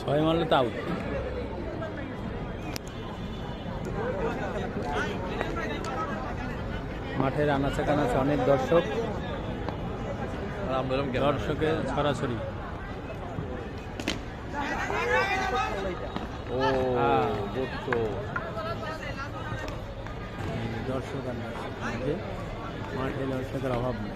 ছয় মারলে তো আউট মাঠের আনাচে কানাচে অনেক দর্শক। দর্শকের সরাসরি ও। দর্শক দর্শক। মাঠে দর্শকের অভাব নেই।